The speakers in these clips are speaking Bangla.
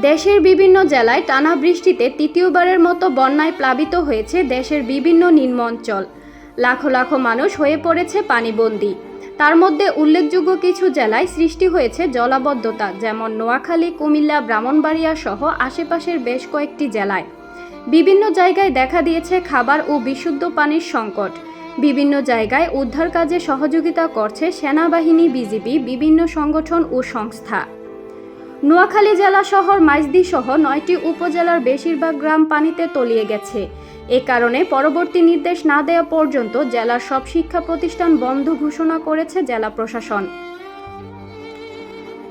দেশের বিভিন্ন জেলায় টানা বৃষ্টিতে তৃতীয়বারের মতো বন্যায় প্লাবিত হয়েছে দেশের বিভিন্ন নিম্ন অঞ্চল লাখো লাখো মানুষ হয়ে পড়েছে পানিবন্দী। তার মধ্যে উল্লেখযোগ্য কিছু জেলায় সৃষ্টি হয়েছে জলাবদ্ধতা, যেমন নোয়াখালী, কুমিল্লা, ব্রাহ্মণবাড়িয়া সহ আশেপাশের বেশ কয়েকটি জেলায়। বিভিন্ন জায়গায় দেখা দিয়েছে খাবার ও বিশুদ্ধ পানির সংকট। বিভিন্ন জায়গায় উদ্ধার কাজে সহযোগিতা করছে সেনাবাহিনী, বিজিবি, বিভিন্ন সংগঠন ও সংস্থা। নোয়াখালী জেলা শহর মাইজদি সহ নয়টি উপজেলার বেশিরভাগ গ্রাম পানিতে তলিয়ে গেছে। এ কারণে পরবর্তী নির্দেশ না দেওয়া পর্যন্ত জেলার সব শিক্ষা প্রতিষ্ঠান বন্ধ ঘোষণা করেছে জেলা প্রশাসন।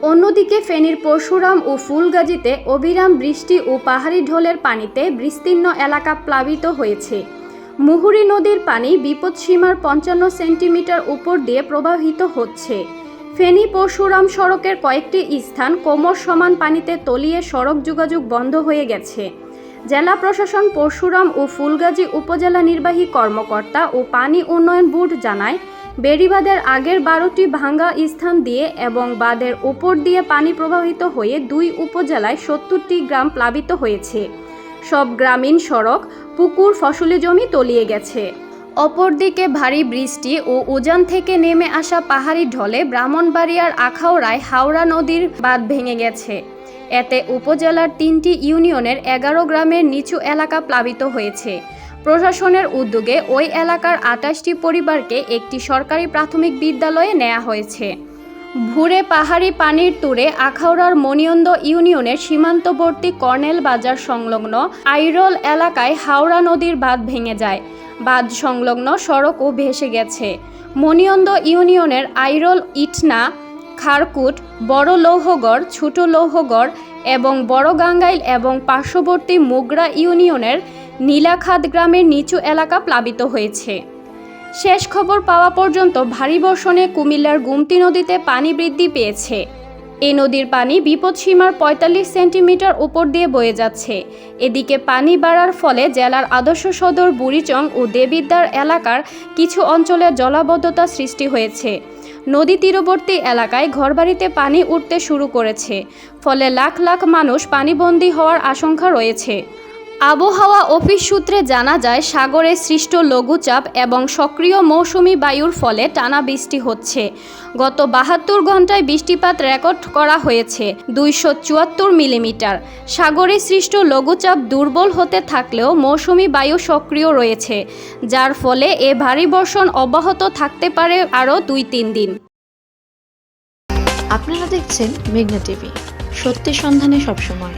অন্যদিকে ফেনীর পরশুরাম ও ফুলগাজীতে অবিরাম বৃষ্টি ও পাহাড়ি ঢোলের পানিতে বিস্তীর্ণ এলাকা প্লাবিত হয়েছে। মুহুরী নদীর পানি বিপদসীমার পঞ্চান্ন সেন্টিমিটার উপর দিয়ে প্রবাহিত হচ্ছে। ফেনী পরশুরাম সড়কের কয়েকটি স্থান কোমর সমান পানিতে তলিয়ে সড়ক যোগাযোগ বন্ধ হয়ে গেছে। জেলা প্রশাসন পরশুরাম ও ফুলগাজী উপজেলা নির্বাহী কর্মকর্তা ও পানি উন্নয়ন বোর্ড জানায়, বেড়িবাঁধের আগের বারোটি ভাঙ্গা স্থান দিয়ে এবং বাঁধের উপর দিয়ে পানি প্রবাহিত হয়ে দুই উপজেলায় সত্তরটি গ্রাম প্লাবিত হয়েছে। সব গ্রামীণ সড়ক, পুকুর, ফসলি জমি তলিয়ে গেছে। অপরদিকে ভারী বৃষ্টি ও উজান থেকে নেমে আসা পাহাড়ি ঢলে ব্রাহ্মণবাড়িয়ার আখাউড়ায় হাওড়া নদীর বাঁধ ভেঙে গেছে। এতে উপজেলার তিনটি ইউনিয়নের এগারো গ্রামের নিচু এলাকা প্লাবিত হয়েছে। প্রশাসনের উদ্যোগে ওই এলাকার আটাশটি পরিবারকে একটি সরকারি প্রাথমিক বিদ্যালয়ে নেওয়া হয়েছে। ভুরে পাহাড়ি পানির তুরে আখাউড়ার মনিয়ন্দ ইউনিয়নের সীমান্তবর্তী কর্নেল বাজার সংলগ্ন আইরল এলাকায় হাওড়া নদীর বাঁধ ভেঙে যায়। বাঁধ সংলগ্ন সড়কও ভেসে গেছে। মনিয়ন্দ ইউনিয়নের আইরল ইটনা, খারকুট, বড় লৌহগড়, ছোট লৌহগড় এবং বড় গাঙ্গাইল এবং পার্শ্ববর্তী মোগরা ইউনিয়নের নীলাখাত গ্রামের নিচু এলাকা প্লাবিত হয়েছে। শেষ খবর পাওয়া পর্যন্ত ভারী বর্ষণে কুমিল্লার গুমতি নদীতে পানি বৃদ্ধি পেয়েছে। এই নদীর পানি বিপদসীমার পঁয়তাল্লিশ সেন্টিমিটার উপর দিয়ে বয়ে যাচ্ছে। এদিকে পানি বাড়ার ফলে জেলার আদর্শ সদর বুড়িচং ও দেবিদ্বার এলাকার কিছু অঞ্চলে জলাবদ্ধতা সৃষ্টি হয়েছে। নদী তীরবর্তী এলাকায় ঘরবাড়িতে পানি উঠতে শুরু করেছে। ফলে লাখ লাখ মানুষ পানিবন্দী হওয়ার আশঙ্কা রয়েছে। আবহাওয়া অফিস সূত্রে জানা যায়, সাগরে সৃষ্ট লঘুচাপ এবং সক্রিয় মৌসুমি বায়ুর ফলে টানা বৃষ্টি হচ্ছে। গত বাহাত্তর ঘন্টায় বৃষ্টিপাত রেকর্ড করা হয়েছে দুইশো চুয়াত্তর মিলিমিটার। সাগরে সৃষ্ট লঘুচাপ দুর্বল হতে থাকলেও মৌসুমি বায়ু সক্রিয় রয়েছে, যার ফলে এ ভারী বর্ষণ অব্যাহত থাকতে পারে আরও দুই তিন দিন। আপনারা দেখছেন মেঘনা টিভি। সত্যি সন্ধানে সবসময়।